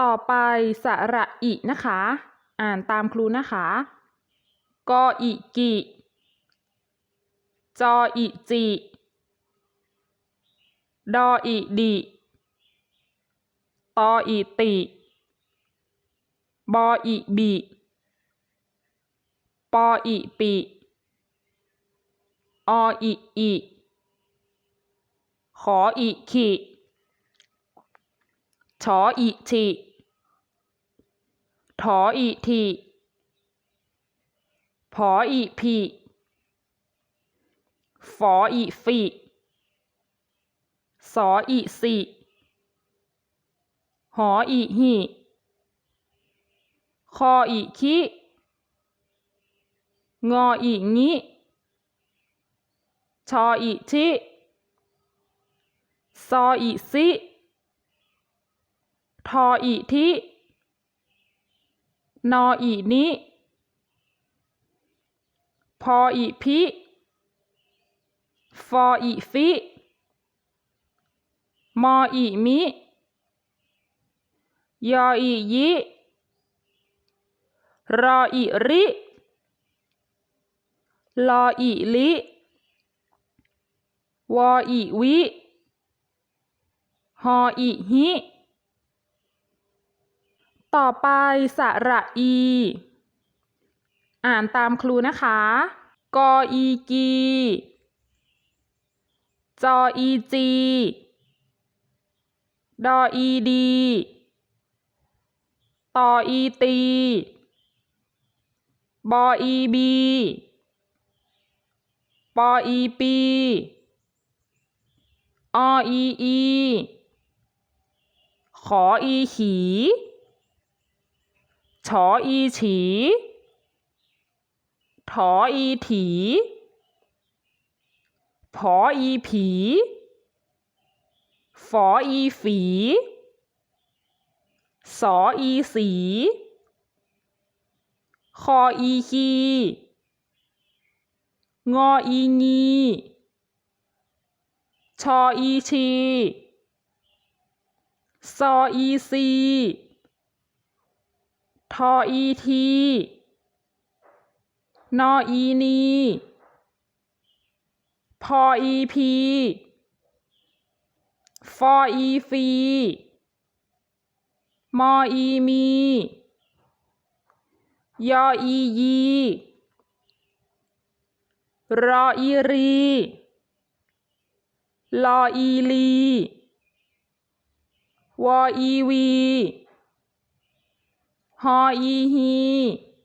ต่อไปสระอินะคะ อ่านตามครูนะคะกออิกิ จออิจิ ดออิดิ ตออิติ บออิบิ ปออิปิ ออิอิ ขออิขิ ชออิทิถออิทิผออิพิฝออิฟิสออิสิหออิหิคออิคิงออิงิชออิทิซออิซิ ทออิทินออินิพออิพิฟออิฟิมออิมิยออิยิรออิริลออิลิวออิวิฮออิหิ ต่อไปสระอี อ่านตามครูนะคะ กออีกี จออีจี ดออีดี ตออีตี บออีบี ปออีปีออีอี ขออีขี ฉออีฉีถออีถีผออีผีฝออีฝีสออีสี คออีคีงออีงีชออีชีซออีซี ทออีที นออีนีพออีพีฟออีฟีมออีมี ยออียี รออีรี ลออีลี วออีวี ฮออีฮี